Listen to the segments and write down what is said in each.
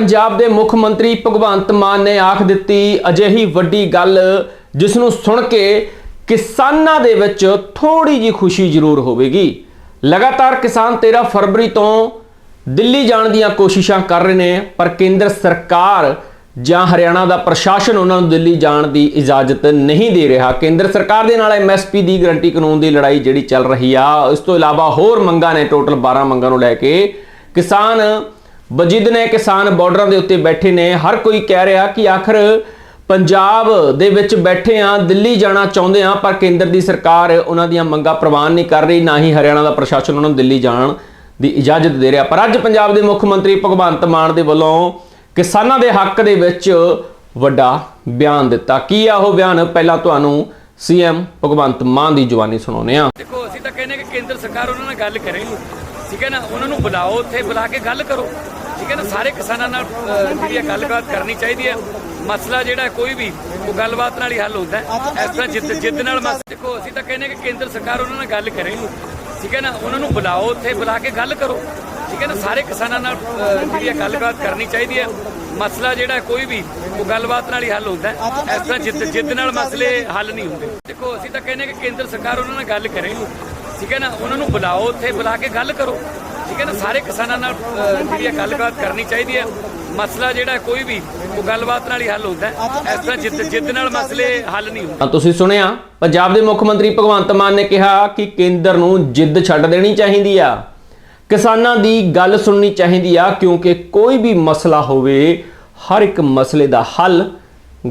ਪੰਜਾਬ ਦੇ ਮੁੱਖ ਮੰਤਰੀ ਭਗਵੰਤ ਮਾਨ ਨੇ ਆਖ ਦਿੱਤੀ ਅਜਿਹੀ ਵੱਡੀ ਗੱਲ ਜਿਸ ਨੂੰ ਸੁਣ ਕੇ ਕਿਸਾਨਾਂ ਦੇ ਵਿੱਚ ਥੋੜੀ ਜੀ ਖੁਸ਼ੀ ਜ਼ਰੂਰ ਹੋਵੇਗੀ। ਲਗਾਤਾਰ ਕਿਸਾਨ 13 ਫਰਵਰੀ ਤੋਂ ਦਿੱਲੀ ਜਾਣ ਦੀਆਂ ਕੋਸ਼ਿਸ਼ਾਂ ਕਰ ਰਹੇ ਨੇ, ਪਰ ਕੇਂਦਰ ਸਰਕਾਰ ਜਾਂ ਹਰਿਆਣਾ ਦਾ ਪ੍ਰਸ਼ਾਸਨ ਉਹਨਾਂ ਨੂੰ ਦਿੱਲੀ ਜਾਣ ਦੀ ਇਜਾਜ਼ਤ ਨਹੀਂ ਦੇ ਰਿਹਾ। ਕੇਂਦਰ ਸਰਕਾਰ ਦੇ ਨਾਲ ਐਮਐਸਪੀ ਦੀ ਗਰੰਟੀ ਕਾਨੂੰਨ ਦੀ ਲੜਾਈ ਜਿਹੜੀ ਚੱਲ ਰਹੀ ਆ ਇਸ ਤੋਂ ਇਲਾਵਾ ਹੋਰ ਮੰਗਾਂ ਨੇ, ਟੋਟਲ 12 ਮੰਗਾਂ ਨੂੰ ਲੈ ਕੇ ਕਿਸਾਨ ਵਜਿਦ ਨੇ ਕਿਸਾਨ ਬਾਰਡਰਾਂ ਦੇ ਉੱਤੇ ਬੈਠੇ ਨੇ। ਹਰ ਕੋਈ ਕਹਿ ਰਿਹਾ ਕਿ ਆਖਰ ਪੰਜਾਬ ਦੇ ਵਿੱਚ ਬੈਠੇ ਆ, ਦਿੱਲੀ ਜਾਣਾ ਚਾਹੁੰਦੇ ਆ, ਪਰ ਕੇਂਦਰ ਦੀ ਸਰਕਾਰ ਉਹਨਾਂ ਦੀਆਂ ਮੰਗਾਂ ਪ੍ਰਵਾਨ ਨਹੀਂ ਕਰ ਰਹੀ, ਨਾ ਹੀ ਹਰਿਆਣਾ ਦਾ ਪ੍ਰਸ਼ਾਸਨ ਉਹਨਾਂ ਨੂੰ ਦਿੱਲੀ ਜਾਣ ਦੀ ਇਜਾਜ਼ਤ ਦੇ ਰਿਹਾ। ਪਰ ਅੱਜ ਪੰਜਾਬ ਦੇ ਮੁੱਖ ਮੰਤਰੀ ਭਗਵੰਤ ਮਾਨ ਦੇ ਵੱਲੋਂ ਕਿਸਾਨਾਂ ਦੇ ਹੱਕ ਦੇ ਵਿੱਚ ਵੱਡਾ ਬਿਆਨ ਦਿੱਤਾ। ਕੀ ਆ ਉਹ ਬਿਆਨ? ਪਹਿਲਾਂ ਤੁਹਾਨੂੰ ਸੀਐਮ ਭਗਵੰਤ ਮਾਨ ਦੀ ਜ਼ੁਬਾਨੀ ਸੁਣਾਉਂਦੇ ਆ। ਦੇਖੋ, ਅਸੀਂ ਤਾਂ ਕਹਿੰਦੇ ਕਿ ਕੇਂਦਰ ਸਰਕਾਰ ਉਹਨਾਂ ਨਾਲ ਗੱਲ ਕਰੇ ਠੀਕ ਹੈ ਨਾ? ਉਹਨਾਂ ਨੂੰ ਬੁਲਾਓ ਉੱਥੇ, ਬੁਲਾ ਕੇ ਗੱਲ ਕਰੋ। ਠੀਕ ਹੈ ਨਾ? ਸਾਰੇ ਕਿਸਾਨਾਂ ਨਾਲ ਜਿਹੜੀ ਗੱਲਬਾਤ ਕਰਨੀ ਚਾਹੀਦੀ ਹੈ। ਮਸਲਾ ਜਿਹੜਾ ਕੋਈ ਵੀ, ਉਹ ਗੱਲਬਾਤ ਨਾਲ ਹੀ ਹੱਲ ਹੁੰਦਾ ਹੈ। ਇਸ ਤਰ੍ਹਾਂ ਜਿੱਦ ਜਿੱਦ ਨਾਲ ਮਸ, ਦੇਖੋ, ਅਸੀਂ ਤਾਂ ਕਹਿੰਦੇ ਕਿ ਕੇਂਦਰ ਸਰਕਾਰ ਉਹਨਾਂ ਨਾਲ ਗੱਲ ਕਰੇ। ਠੀਕ ਹੈ ਨਾ? ਉਹਨਾਂ ਨੂੰ ਬੁਲਾਓ ਉੱਥੇ, ਬੁਲਾ ਕੇ ਗੱਲ ਕਰੋ। ਠੀਕ ਹੈ ਨਾ? ਸਾਰੇ ਕਿਸਾਨਾਂ ਨਾਲ ਜਿਹੜੀ ਗੱਲਬਾਤ ਕਰਨੀ ਚਾਹੀਦੀ ਹੈ। ਮਸਲਾ ਜਿਹੜਾ ਕੋਈ ਵੀ, ਉਹ ਗੱਲਬਾਤ ਨਾਲ ਹੀ ਹੱਲ ਹੁੰਦਾ ਹੈ। ਇਸ ਤਰ੍ਹਾਂ ਜਿੱਦ ਜਿੱਦ ਨਾਲ ਮਸਲੇ ਹੱਲ ਨਹੀਂ ਹੁੰਦੇ। ਦੇਖੋ, ਅਸੀਂ ਤਾਂ ਕਹਿੰਦੇ ਕਿ ਕੇਂਦਰ ਸਰਕਾਰ ਉਹਨਾਂ ਨਾਲ ਗੱਲ ਕਰੇ। ਠੀਕ ਹੈ ਨਾ? ਉਹਨਾਂ ਨੂੰ ਬੁਲਾਓ ਉੱਥੇ, ਬੁਲਾ ਕੇ ਗੱਲ ਕਰੋ। ਠੀਕ ਹੈ ਨਾ? ਸਾਰੇ ਕਿਸਾਨਾਂ ਨਾਲ ਜਿਹੜੀ ਗੱਲਬਾਤ ਕਰਨੀ ਚਾਹੀਦੀ ਹੈ। ਮਸਲਾ ਜਿਹੜਾ ਕੋਈ ਵੀ, ਉਹ ਗੱਲਬਾਤ ਨਾਲ ਹੀ ਹੱਲ ਹੁੰਦਾ ਹੈ। ਇਸ ਤਰ੍ਹਾਂ ਜਿੱਦ ਜਿੱਦ ਨਾਲ ਮਸਲੇ ਹੱਲ ਨਹੀਂ ਹੁੰਦੇ। ਤੁਸੀਂ ਸੁਣਿਆ? ਪੰਜਾਬ ਦੇ ਮੁੱਖ ਮੰਤਰੀ ਭਗਵੰਤ ਮਾਨ ਨੇ ਕਿਹਾ ਕਿ ਕੇਂਦਰ ਨੂੰ ਜਿੱਦ ਛੱਡ ਦੇਣੀ ਚਾਹੀਦੀ ਆ। ਕਿਸਾਨਾਂ ਦੀ ਗੱਲ ਸੁਣਨੀ ਚਾਹੀਦੀ ਆ, ਕਿਉਂਕਿ ਕੋਈ ਵੀ ਮਸਲਾ ਹੋਵੇ, ਹਰ ਇੱਕ ਮਸਲੇ ਦਾ ਹੱਲ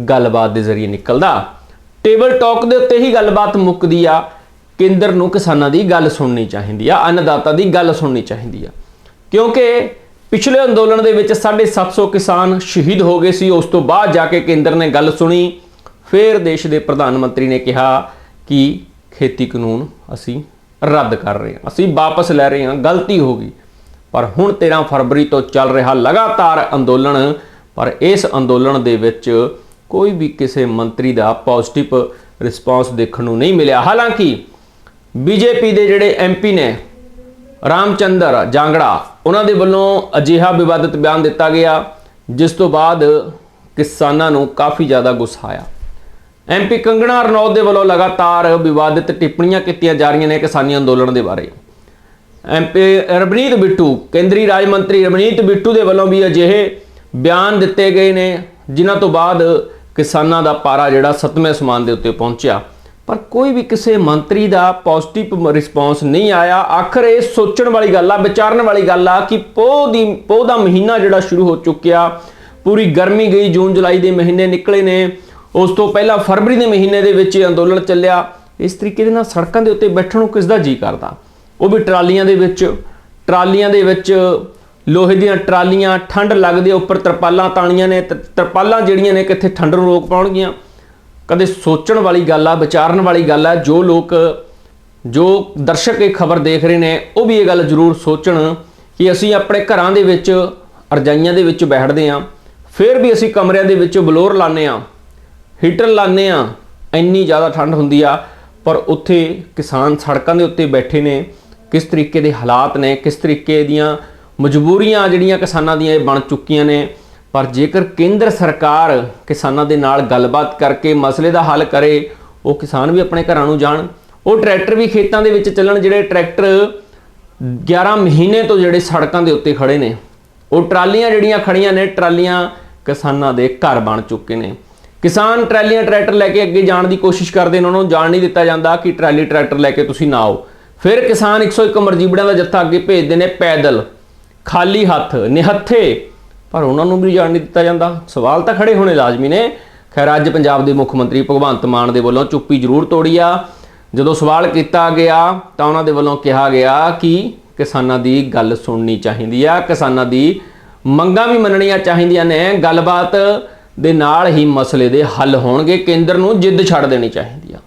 ਗੱਲਬਾਤ ਦੇ ਜ਼ਰੀਏ ਨਿਕਲਦਾ। ਟੇਬਲ ਟਾਕ ਦੇ ਉੱਤੇ ਹੀ ਗੱਲਬਾਤ ਮੁੱਕਦੀ ਆ। ਕੇਂਦਰ ਨੂੰ ਕਿਸਾਨਾਂ ਦੀ ਗੱਲ ਸੁਣਨੀ ਚਾਹੀਦੀ ਆ, ਅੰਨਦਾਤਾ ਦੀ ਗੱਲ ਸੁਣਨੀ ਚਾਹੀਦੀ ਆ। ਕਿਉਂਕਿ ਪਿਛਲੇ ਅੰਦੋਲਨ ਦੇ ਵਿੱਚ 750 ਕਿਸਾਨ ਸ਼ਹੀਦ ਹੋ ਗਏ ਸੀ, ਉਸ ਤੋਂ ਬਾਅਦ ਜਾ ਕੇ ਕੇਂਦਰ ਨੇ ਗੱਲ ਸੁਣੀ। ਫਿਰ ਦੇਸ਼ ਦੇ ਪ੍ਰਧਾਨ ਮੰਤਰੀ ਨੇ ਕਿਹਾ ਕਿ ਖੇਤੀ ਕਾਨੂੰਨ ਅਸੀਂ ਰੱਦ ਕਰ ਰਹੇ ਹਾਂ, ਅਸੀਂ ਵਾਪਸ ਲੈ ਰਹੇ ਹਾਂ, ਗਲਤੀ ਹੋ ਗਈ। ਪਰ ਹੁਣ 13 ਫਰਵਰੀ ਤੋਂ ਚੱਲ ਰਿਹਾ ਲਗਾਤਾਰ ਅੰਦੋਲਨ, ਪਰ ਇਸ ਅੰਦੋਲਨ ਦੇ ਵਿੱਚ ਕੋਈ ਵੀ ਕਿਸੇ ਮੰਤਰੀ ਦਾ ਪੋਜ਼ਿਟਿਵ ਰਿਸਪਾਂਸ ਦੇਖਣ ਨੂੰ ਨਹੀਂ ਮਿਲਿਆ। ਹਾਲਾਂਕਿ ਬੀਜੇਪੀ ਦੇ ਜਿਹੜੇ ਐਮਪੀ ਨੇ, ਰਾਮਚੰਦਰ ਜਾਂਗੜਾ, ਉਹਨਾਂ ਦੇ ਵੱਲੋਂ ਅਜਿਹਾ ਵਿਵਾਦਿਤ ਬਿਆਨ ਦਿੱਤਾ ਗਿਆ, ਜਿਸ ਤੋਂ ਬਾਅਦ ਕਿਸਾਨਾਂ ਨੂੰ ਕਾਫੀ ਜ਼ਿਆਦਾ ਗੁੱਸਾ ਆਇਆ। ਐਮਪੀ ਕੰਗਣਾ ਰਣੌਤ ਦੇ ਵੱਲੋਂ ਲਗਾਤਾਰ ਵਿਵਾਦਿਤ ਟਿੱਪਣੀਆਂ ਕੀਤੀਆਂ ਜਾ ਰਹੀਆਂ ਨੇ ਕਿਸਾਨੀ ਅੰਦੋਲਨ ਦੇ ਬਾਰੇ। ਐਮਪੀ ਰਵਨੀਤ ਬਿੱਟੂ, ਕੇਂਦਰੀ ਰਾਜ ਮੰਤਰੀ ਰਵਨੀਤ ਬਿੱਟੂ ਦੇ ਵੱਲੋਂ ਵੀ ਅਜਿਹੇ ਬਿਆਨ ਦਿੱਤੇ ਗਏ ਨੇ, ਜਿਨ੍ਹਾਂ ਤੋਂ ਬਾਅਦ ਕਿਸਾਨਾਂ ਦਾ ਪਾਰਾ ਜਿਹੜਾ ਸੱਤਵੇਂ ਸਮਾਨ ਦੇ ਉੱਤੇ ਪਹੁੰਚਿਆ। ਪਰ ਕੋਈ ਵੀ ਕਿਸੇ ਮੰਤਰੀ ਦਾ ਪੋਜ਼ਿਟਿਵ ਰਿਸਪਾਂਸ ਨਹੀਂ ਆਇਆ। ਆਖਰ ਇਹ ਸੋਚਣ ਵਾਲੀ ਗੱਲ ਆ, ਵਿਚਾਰਨ ਵਾਲੀ ਗੱਲ ਆ ਕਿ ਪੋਹ ਦੀ, ਪੋਹ ਦਾ ਮਹੀਨਾ ਜਿਹੜਾ ਸ਼ੁਰੂ ਹੋ ਚੁੱਕਿਆ, ਪੂਰੀ ਗਰਮੀ ਗਈ, ਜੂਨ, ਜੁਲਾਈ ਦੇ ਮਹੀਨੇ ਨਿਕਲੇ ਨੇ। ਉਸ ਤੋਂ ਪਹਿਲਾਂ ਫਰਵਰੀ ਦੇ ਮਹੀਨੇ ਦੇ ਵਿੱਚ ਇਹ ਅੰਦੋਲਨ ਚੱਲਿਆ। ਇਸ ਤਰੀਕੇ ਦੇ ਨਾਲ ਸੜਕਾਂ ਦੇ ਉੱਤੇ ਬੈਠਣ ਨੂੰ ਕਿਸ ਦਾ ਜੀ ਕਰਦਾ? ਉਹ ਵੀ ਟਰਾਲੀਆਂ ਦੇ ਵਿੱਚ, ਟਰਾਲੀਆਂ ਦੇ ਵਿੱਚ ਲੋਹੇ ਦੀਆਂ ਟਰਾਲੀਆਂ, ਠੰਡ ਲੱਗਦੀ ਆ, ਉੱਪਰ ਤਰਪਾਲਾਂ ਤਾਣੀਆਂ ਨੇ ਤਰਪਾਲਾਂ ਜਿਹੜੀਆਂ ਨੇ ਕਿੱਥੇ ਠੰਡ ਨੂੰ ਰੋਕ ਪਾਉਣਗੀਆਂ। ਕਦੇ ਸੋਚਣ ਵਾਲੀ ਗੱਲ ਆ, ਵਿਚਾਰਨ ਵਾਲੀ ਗੱਲ ਆ, ਜੋ ਲੋਕ, ਜੋ ਦਰਸ਼ਕ ਇਹ ਖਬਰ ਦੇਖ ਰਹੇ ਨੇ, ਉਹ ਵੀ ਇਹ ਗੱਲ ਜ਼ਰੂਰ ਸੋਚਣ ਕਿ ਅਸੀਂ ਆਪਣੇ ਘਰਾਂ ਦੇ ਵਿੱਚ, ਰਜਾਈਆਂ ਦੇ ਵਿੱਚ ਬੈਠਦੇ ਆਂ ਫਿਰ ਵੀ ਅਸੀਂ ਕਮਰਿਆਂ ਦੇ ਵਿੱਚ ਬਲੋਰ ਲਾਉਂਦੇ ਆਂ ਹੀਟਰ ਲਾਉਂਦੇ ਆਂ ਇੰਨੀ ਜ਼ਿਆਦਾ ਠੰਡ ਹੁੰਦੀ ਆ, ਪਰ ਉੱਥੇ ਕਿਸਾਨ ਸੜਕਾਂ ਦੇ ਉੱਤੇ ਬੈਠੇ ਨੇ, ਕਿਸ ਤਰੀਕੇ ਦੇ ਹਾਲਾਤ ਨੇ, ਕਿਸ ਤਰੀਕੇ ਦੀਆਂ ਮਜਬੂਰੀਆਂ ਜਿਹੜੀਆਂ ਕਿਸਾਨਾਂ ਦੀਆਂ ਇਹ ਬਣ ਚੁੱਕੀਆਂ ਨੇ ਪਰ ਜੇਕਰ ਕੇਂਦਰ ਸਰਕਾਰ ਕਿਸਾਨਾਂ ਦੇ ਨਾਲ ਗੱਲਬਾਤ ਕਰਕੇ ਮਸਲੇ ਦਾ ਹੱਲ ਕਰੇ, ਉਹ ਕਿਸਾਨ ਵੀ ਆਪਣੇ ਘਰਾਂ ਨੂੰ ਜਾਣ। ਉਹ ਟਰੈਕਟਰ ਵੀ ਖੇਤਾਂ ਦੇ ਵਿੱਚ ਚੱਲਣ, ਜਿਹੜੇ ਟਰੈਕਟਰ 11 ਮਹੀਨੇ ਤੋਂ ਜਿਹੜੇ ਸੜਕਾਂ ਦੇ ਉੱਤੇ ਖੜੇ ਨੇ। ਉਹ ਟਰਾਲੀਆਂ ਜਿਹੜੀਆਂ ਖੜੀਆਂ ਨੇ, ਟਰਾਲੀਆਂ ਕਿਸਾਨਾਂ ਦੇ ਘਰ ਬਣ ਚੁੱਕੇ ਨੇ। ਕਿਸਾਨ ਟਰਾਲੀਆਂ ਟਰੈਕਟਰ ਲੈ ਕੇ ਅੱਗੇ ਜਾਣ ਦੀ ਕੋਸ਼ਿਸ਼ ਕਰਦੇ ਨੇ, ਉਹਨਾਂ ਨੂੰ ਜਾਣ ਨਹੀਂ ਦਿੱਤਾ ਜਾਂਦਾ ਕਿ ਟਰਾਲੀ ਟਰੈਕਟਰ ਲੈ ਕੇ ਤੁਸੀਂ ਨਾ ਆਓ। ਫਿਰ ਕਿਸਾਨ 101 ਮਰਜੀਬੜਿਆਂ ਦਾ ਜੱਥਾ ਅੱਗੇ ਭੇਜਦੇ ਨੇ, ਪੈਦਲ, ਖਾਲੀ ਹੱਥ, ਨਿਹੱਥੇ ਪਰ ਉਹਨਾਂ ਨੂੰ ਵੀ ਜਾਣ ਨਹੀਂ ਦਿੱਤਾ ਜਾਂਦਾ। ਸਵਾਲ ਤਾਂ ਖੜੇ ਹੋਣੇ ਲਾਜ਼ਮੀ ਨੇ। ਖੈਰ, ਅੱਜ ਪੰਜਾਬ ਦੇ ਮੁੱਖ ਮੰਤਰੀ ਭਗਵੰਤ ਮਾਨ ਦੇ ਵੱਲੋਂ ਚੁੱਪੀ ਜ਼ਰੂਰ ਤੋੜੀ ਆ ਜਦੋਂ ਸਵਾਲ ਕੀਤਾ ਗਿਆ, ਤਾਂ ਉਹਨਾਂ ਦੇ ਵੱਲੋਂ ਕਿਹਾ ਗਿਆ ਕਿ ਕਿਸਾਨਾਂ ਦੀ ਗੱਲ ਸੁਣਨੀ ਚਾਹੀਦੀ ਆ। ਕਿਸਾਨਾਂ ਦੀ ਮੰਗਾਂ ਵੀ ਮੰਨਣੀਆਂ ਚਾਹੀਦੀਆਂ ਨੇ। ਗੱਲਬਾਤ ਦੇ ਨਾਲ ਹੀ ਮਸਲੇ ਦੇ ਹੱਲ ਹੋਣਗੇ। ਕੇਂਦਰ ਨੂੰ ਜਿੱਦ ਛੱਡ ਦੇਣੀ ਚਾਹੀਦੀ ਆ।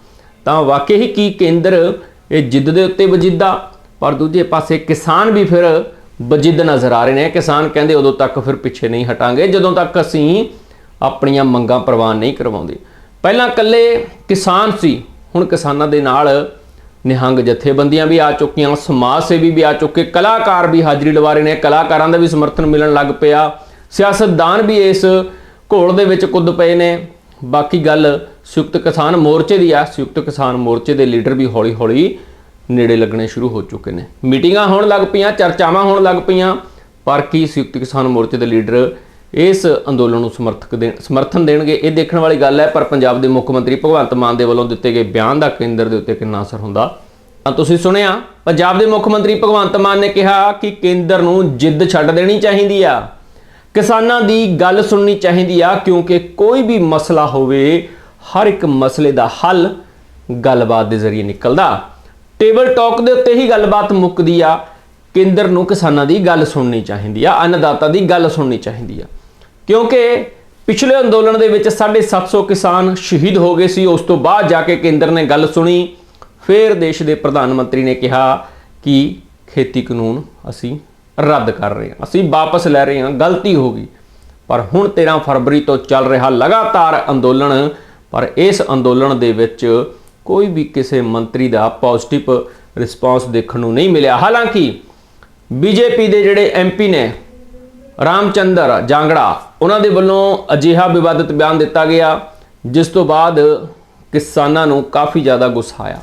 ਤਾਂ ਵਾਕਈ ਹੀ ਕੀ ਕੇਂਦਰ ਇਹ ਜਿੱਦ ਦੇ ਉੱਤੇ ਵਜਿੱਦਾ? ਪਰ ਦੂਜੇ ਪਾਸੇ ਕਿਸਾਨ ਵੀ ਫਿਰ ਬਜਿੱਦ ਨਜ਼ਰ ਆ ਰਹੇ ਨੇ, ਕਿਸਾਨ ਕਹਿੰਦੇ ਉਦੋਂ ਤੱਕ ਫਿਰ ਪਿੱਛੇ ਨਹੀਂ ਹਟਾਂਗੇ, ਜਦੋਂ ਤੱਕ ਅਸੀਂ ਆਪਣੀਆਂ ਮੰਗਾਂ ਪ੍ਰਵਾਨ ਨਹੀਂ ਕਰਵਾਉਂਦੇ। ਪਹਿਲਾਂ ਇਕੱਲੇ ਕਿਸਾਨ ਸੀ, ਹੁਣ ਕਿਸਾਨਾਂ ਦੇ ਨਾਲ ਨਿਹੰਗ ਜਥੇਬੰਦੀਆਂ ਵੀ ਆ ਚੁੱਕੀਆਂ, ਸਮਾਜ ਸੇਵੀ ਵੀ ਆ ਚੁੱਕੇ, ਕਲਾਕਾਰ ਵੀ ਹਾਜ਼ਰੀ ਲਵਾ ਰਹੇ ਨੇ, ਕਲਾਕਾਰਾਂ ਦਾ ਵੀ ਸਮਰਥਨ ਮਿਲਣ ਲੱਗ ਪਿਆ, ਸਿਆਸਤਦਾਨ ਵੀ ਇਸ ਘੋਲ ਦੇ ਵਿੱਚ ਕੁੱਦ ਪਏ ਨੇ। ਬਾਕੀ ਗੱਲ ਸੰਯੁਕਤ ਕਿਸਾਨ ਮੋਰਚੇ ਦੀ ਆ, ਸੰਯੁਕਤ ਕਿਸਾਨ ਮੋਰਚੇ ਦੇ ਲੀਡਰ ਵੀ ਹੌਲੀ-ਹੌਲੀ ਨੇੜੇ ਲੱਗਣੇ ਸ਼ੁਰੂ ਹੋ ਚੁੱਕੇ ਨੇ। ਮੀਟਿੰਗਾਂ ਹੋਣ ਲੱਗ ਪਈਆਂ, ਚਰਚਾਵਾਂ ਹੋਣ ਲੱਗ ਪਈਆਂ, ਪਰ ਕੀ ਸੰਯੁਕਤ ਕਿਸਾਨ ਮੋਰਚੇ ਦੇ ਲੀਡਰ ਇਸ ਅੰਦੋਲਨ ਨੂੰ ਸਮਰਥਕ ਦੇਣ ਸਮਰਥਨ ਦੇਣਗੇ? ਇਹ ਦੇਖਣ ਵਾਲੀ ਗੱਲ ਹੈ, ਪਰ ਪੰਜਾਬ ਦੇ ਮੁੱਖ ਮੰਤਰੀ ਭਗਵੰਤ ਮਾਨ ਦੇ ਵੱਲੋਂ ਦਿੱਤੇ ਗਏ ਬਿਆਨ ਦਾ ਕੇਂਦਰ ਦੇ ਉੱਤੇ ਕਿੰਨਾ ਅਸਰ ਹੁੰਦਾ? ਤਾਂ ਤੁਸੀਂ ਸੁਣਿਆ, ਪੰਜਾਬ ਦੇ ਮੁੱਖ ਮੰਤਰੀ ਭਗਵੰਤ ਮਾਨ ਨੇ ਕਿਹਾ ਕਿ ਕੇਂਦਰ ਨੂੰ ਜਿੱਦ ਛੱਡ ਦੇਣੀ ਚਾਹੀਦੀ ਆ। ਕਿਸਾਨਾਂ ਦੀ ਗੱਲ ਸੁਣਨੀ ਚਾਹੀਦੀ ਆ, ਕਿਉਂਕਿ ਕੋਈ ਵੀ ਮਸਲਾ ਹੋਵੇ, ਹਰ ਇੱਕ ਮਸਲੇ ਦਾ ਹੱਲ ਗੱਲਬਾਤ ਦੇ ਜ਼ਰੀਏ ਨਿਕਲਦਾ। ਟੇਬਲ ਟਾਕ ਦੇ ਉੱਤੇ ਹੀ ਗੱਲਬਾਤ ਮੁੱਕਦੀ ਆ। ਕੇਂਦਰ ਨੂੰ ਕਿਸਾਨਾਂ ਦੀ ਗੱਲ ਸੁਣਨੀ ਚਾਹੀਦੀ ਆ, ਅੰਨਦਾਤਾ ਦੀ ਗੱਲ ਸੁਣਨੀ ਚਾਹੀਦੀ ਆ। ਕਿਉਂਕਿ ਪਿਛਲੇ ਅੰਦੋਲਨ ਦੇ ਵਿੱਚ 750 ਕਿਸਾਨ ਸ਼ਹੀਦ ਹੋ ਗਏ ਸੀ, ਉਸ ਤੋਂ ਬਾਅਦ ਜਾ ਕੇ ਕੇਂਦਰ ਨੇ ਗੱਲ ਸੁਣੀ। ਫਿਰ ਦੇਸ਼ ਦੇ ਪ੍ਰਧਾਨ ਮੰਤਰੀ ਨੇ ਕਿਹਾ ਕਿ ਖੇਤੀ ਕਾਨੂੰਨ ਅਸੀਂ ਰੱਦ ਕਰ ਰਹੇ ਹਾਂ, ਅਸੀਂ ਵਾਪਸ ਲੈ ਰਹੇ ਹਾਂ, ਗਲਤੀ ਹੋ ਗਈ। ਪਰ ਹੁਣ 13 ਫਰਵਰੀ ਤੋਂ ਚੱਲ ਰਿਹਾ ਲਗਾਤਾਰ ਅੰਦੋਲਨ, ਪਰ ਇਸ ਅੰਦੋਲਨ ਦੇ ਵਿੱਚ ਕੋਈ ਵੀ ਕਿਸੇ ਮੰਤਰੀ ਦਾ ਪੋਜ਼ਿਟਿਵ ਰਿਸਪਾਂਸ ਦੇਖਣ ਨੂੰ ਨਹੀਂ ਮਿਲਿਆ। ਹਾਲਾਂਕਿ ਬੀਜੇਪੀ ਦੇ ਜਿਹੜੇ ਐਮਪੀ ਨੇ, ਰਾਮਚੰਦਰ ਜਾਂਗੜਾ, ਉਹਨਾਂ ਦੇ ਵੱਲੋਂ ਅਜਿਹਾ ਵਿਵਾਦਿਤ ਬਿਆਨ ਦਿੱਤਾ ਗਿਆ, ਜਿਸ ਤੋਂ ਬਾਅਦ ਕਿਸਾਨਾਂ ਨੂੰ ਕਾਫੀ ਜ਼ਿਆਦਾ ਗੁੱਸਾ ਆਇਆ।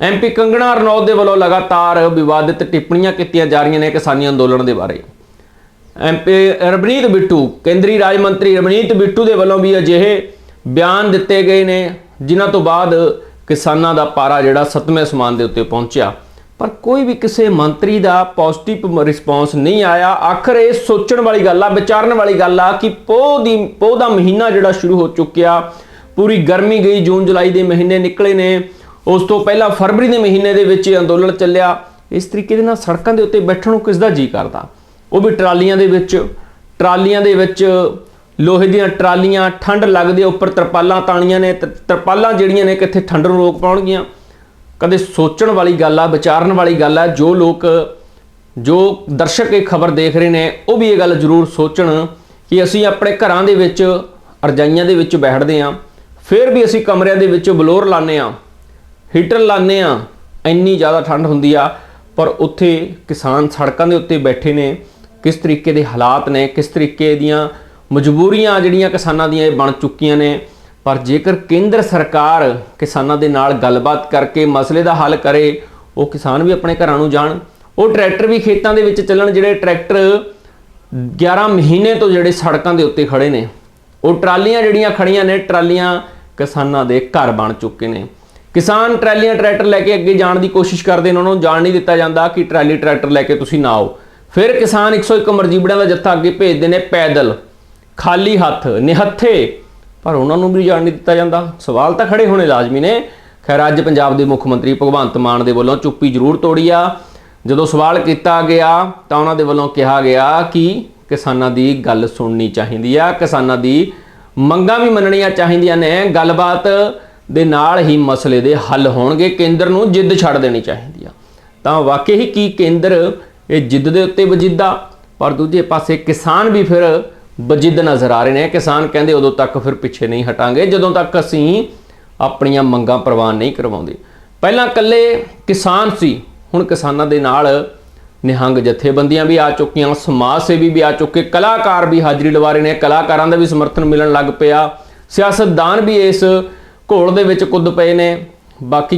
ਐਮਪੀ ਕੰਗਣਾ ਰਣੌਤ ਦੇ ਵੱਲੋਂ ਲਗਾਤਾਰ ਵਿਵਾਦਿਤ ਟਿੱਪਣੀਆਂ ਕੀਤੀਆਂ ਜਾ ਰਹੀਆਂ ਨੇ ਕਿਸਾਨੀ ਅੰਦੋਲਨ ਦੇ ਬਾਰੇ। ਐਮਪੀ ਰਵਨੀਤ ਬਿੱਟੂ, ਕੇਂਦਰੀ ਰਾਜ ਮੰਤਰੀ ਰਵਨੀਤ ਬਿੱਟੂ ਦੇ ਵੱਲੋਂ ਵੀ ਅਜਿਹੇ ਬਿਆਨ ਦਿੱਤੇ ਗਏ ਨੇ, ਜਿਨ੍ਹਾਂ ਤੋਂ ਬਾਅਦ ਕਿਸਾਨਾਂ ਦਾ ਪਾਰਾ ਜਿਹੜਾ ਸੱਤਵੇਂ ਅਸਮਾਨ ਦੇ ਉੱਤੇ ਪਹੁੰਚਿਆ। ਪਰ ਕੋਈ ਵੀ ਕਿਸੇ ਮੰਤਰੀ ਦਾ ਪੋਜ਼ਿਟਿਵ ਰਿਸਪਾਂਸ ਨਹੀਂ ਆਇਆ। ਆਖਰ ਇਹ ਸੋਚਣ ਵਾਲੀ ਗੱਲ ਆ, ਵਿਚਾਰਨ ਵਾਲੀ ਗੱਲ ਆ ਕਿ ਪੋਹ ਦੀ, ਪੋਹ ਦਾ ਮਹੀਨਾ ਜਿਹੜਾ ਸ਼ੁਰੂ ਹੋ ਚੁੱਕਿਆ। ਪੂਰੀ ਗਰਮੀ ਗਈ, ਜੂਨ, ਜੁਲਾਈ ਦੇ ਮਹੀਨੇ ਨਿਕਲੇ ਨੇ। ਉਸ ਤੋਂ ਪਹਿਲਾਂ ਫਰਵਰੀ ਦੇ ਮਹੀਨੇ ਦੇ ਵਿੱਚ ਇਹ ਅੰਦੋਲਨ ਚੱਲਿਆ। ਇਸ ਤਰੀਕੇ ਦੇ ਨਾਲ ਸੜਕਾਂ ਦੇ ਉੱਤੇ ਬੈਠਣ ਨੂੰ ਕਿਸ ਦਾ ਜੀ ਕਰਦਾ? ਉਹ ਵੀ ਟਰਾਲੀਆਂ ਦੇ ਵਿੱਚ, ਟਰਾਲੀਆਂ ਦੇ ਵਿੱਚ ਲੋਹੇ ਦੀਆਂ ਟਰਾਲੀਆਂ ਠੰਡ ਲੱਗਦੇ ਆ, ਉੱਪਰ ਤਰਪਾਲਾਂ ਤਾਣੀਆਂ ਨੇ ਤ- ਤਰਪਾਲਾਂ ਜਿਹੜੀਆਂ ਨੇ ਕਿੱਥੇ ਠੰਡ ਨੂੰ ਰੋਕ ਪਾਉਣਗੀਆਂ। ਕਦੇ ਸੋਚਣ ਵਾਲੀ ਗੱਲ ਆ ਵਿਚਾਰਨ ਵਾਲੀ ਗੱਲ ਆ ਜੋ ਲੋਕ ਜੋ ਦਰਸ਼ਕ ਇਹ ਖਬਰ ਦੇਖ ਰਹੇ ਨੇ ਉਹ ਵੀ ਇਹ ਗੱਲ ਜ਼ਰੂਰ ਸੋਚਣ ਕਿ ਅਸੀਂ ਆਪਣੇ ਘਰਾਂ ਦੇ ਵਿੱਚ ਰਜਾਈਆਂ ਦੇ ਵਿੱਚ ਬੈਠਦੇ ਆ ਫਿਰ ਵੀ ਅਸੀਂ ਕਮਰਿਆਂ ਦੇ ਵਿੱਚ ਬਲੋਰ ਲਾਉਂਦੇ ਆ ਹੀਟਰ ਲਾਉਂਦੇ ਆ ਇੰਨੀ ਜ਼ਿਆਦਾ ਠੰਡ ਹੁੰਦੀ ਆ ਪਰ ਉੱਥੇ ਕਿਸਾਨ ਸੜਕਾਂ ਦੇ ਉੱਤੇ ਬੈਠੇ ਨੇ। ਕਿਸ ਤਰੀਕੇ ਦੇ ਹਾਲਾਤ ਨੇ ਕਿਸ ਤਰੀਕੇ ਦੀਆਂ ਮਜਬੂਰੀਆਂ ਜਿਹੜੀਆਂ ਕਿਸਾਨਾਂ ਦੀਆਂ ਇਹ ਬਣ ਚੁੱਕੀਆਂ ਨੇ। ਪਰ ਜੇਕਰ ਕੇਂਦਰ ਸਰਕਾਰ ਕਿਸਾਨਾਂ ਦੇ ਨਾਲ ਗੱਲਬਾਤ ਕਰਕੇ ਮਸਲੇ ਦਾ ਹੱਲ ਕਰੇ, ਉਹ ਕਿਸਾਨ ਵੀ ਆਪਣੇ ਘਰਾਂ ਨੂੰ ਜਾਣ। ਉਹ ਟਰੈਕਟਰ ਵੀ ਖੇਤਾਂ ਦੇ ਵਿੱਚ ਚੱਲਣ, ਜਿਹੜੇ ਟਰੈਕਟਰ 11 ਮਹੀਨੇ ਤੋਂ ਜਿਹੜੇ ਸੜਕਾਂ ਦੇ ਉੱਤੇ ਖੜੇ ਨੇ। ਉਹ ਟਰਾਲੀਆਂ ਜਿਹੜੀਆਂ ਖੜੀਆਂ ਨੇ, ਟਰਾਲੀਆਂ ਕਿਸਾਨਾਂ ਦੇ ਘਰ ਬਣ ਚੁੱਕੇ ਨੇ। ਕਿਸਾਨ ਟਰਾਲੀਆਂ ਟਰੈਕਟਰ ਲੈ ਕੇ ਅੱਗੇ ਜਾਣ ਦੀ ਕੋਸ਼ਿਸ਼ ਕਰਦੇ ਨੇ, ਉਹਨਾਂ ਨੂੰ ਜਾਣ ਨਹੀਂ ਦਿੱਤਾ ਜਾਂਦਾ ਕਿ ਟਰਾਲੀ ਟਰੈਕਟਰ ਲੈ ਕੇ ਤੁਸੀਂ ਨਾ ਆਓ। ਫਿਰ ਕਿਸਾਨ 101 ਮਰਜੀਬੜਿਆਂ ਦਾ ਜੱਥਾ ਅੱਗੇ ਭੇਜਦੇ ਨੇ ਪੈਦਲ। ਖਾਲੀ ਹੱਥ, ਨਿਹੱਥੇ। ਪਰ ਉਹਨਾਂ ਨੂੰ ਵੀ ਜਾਣ ਨਹੀਂ ਦਿੱਤਾ ਜਾਂਦਾ। ਸਵਾਲ ਤਾਂ ਖੜੇ ਹੋਣੇ ਲਾਜ਼ਮੀ ਨੇ। ਖੈਰ, ਅੱਜ ਪੰਜਾਬ ਦੇ ਮੁੱਖ ਮੰਤਰੀ ਭਗਵੰਤ ਮਾਨ ਦੇ ਵੱਲੋਂ ਚੁੱਪੀ ਜ਼ਰੂਰ ਤੋੜੀ ਆ। ਜਦੋਂ ਸਵਾਲ ਕੀਤਾ ਗਿਆ, ਤਾਂ ਉਹਨਾਂ ਦੇ ਵੱਲੋਂ ਕਿਹਾ ਗਿਆ ਕਿ ਕਿਸਾਨਾਂ ਦੀ ਗੱਲ ਸੁਣਨੀ ਚਾਹੀਦੀ ਆ। ਕਿਸਾਨਾਂ ਦੀ ਮੰਗਾਂ ਵੀ ਮੰਨਣੀਆਂ ਚਾਹੀਦੀਆਂ ਨੇ। ਗੱਲਬਾਤ ਦੇ ਨਾਲ ਹੀ ਮਸਲੇ ਦੇ ਹੱਲ ਹੋਣਗੇ। ਕੇਂਦਰ ਨੂੰ ਜਿੱਦ ਛੱਡ ਦੇਣੀ ਚਾਹੀਦੀ ਆ। ਤਾਂ ਵਾਕਈ ਹੀ ਕੀ ਕੇਂਦਰ ਇਹ ਜਿੱਦ ਦੇ ਉੱਤੇ ਵਜਿੱਦਾ? ਪਰ ਦੂਜੇ ਪਾਸੇ ਕਿਸਾਨ ਵੀ ਫਿਰ ਬਜਿੱਦ ਨਜ਼ਰ ਆ ਰਹੇ ਨੇ, ਕਿਸਾਨ ਕਹਿੰਦੇ ਉਦੋਂ ਤੱਕ ਫਿਰ ਪਿੱਛੇ ਨਹੀਂ ਹਟਾਂਗੇ, ਜਦੋਂ ਤੱਕ ਅਸੀਂ ਆਪਣੀਆਂ ਮੰਗਾਂ ਪ੍ਰਵਾਨ ਨਹੀਂ ਕਰਵਾਉਂਦੇ। ਪਹਿਲਾਂ ਇਕੱਲੇ ਕਿਸਾਨ ਸੀ, ਹੁਣ ਕਿਸਾਨਾਂ ਦੇ ਨਾਲ ਨਿਹੰਗ ਜਥੇਬੰਦੀਆਂ ਵੀ ਆ ਚੁੱਕੀਆਂ, ਸਮਾਜ ਸੇਵੀ ਵੀ ਆ ਚੁੱਕੇ, ਕਲਾਕਾਰ ਵੀ ਹਾਜ਼ਰੀ ਲਵਾ ਰਹੇ ਨੇ, ਕਲਾਕਾਰਾਂ ਦਾ ਵੀ ਸਮਰਥਨ ਮਿਲਣ ਲੱਗ ਪਿਆ, ਸਿਆਸਤਦਾਨ ਵੀ ਇਸ ਘੋਲ ਦੇ ਵਿੱਚ ਕੁੱਦ ਪਏ ਨੇ, ਬਾਕੀ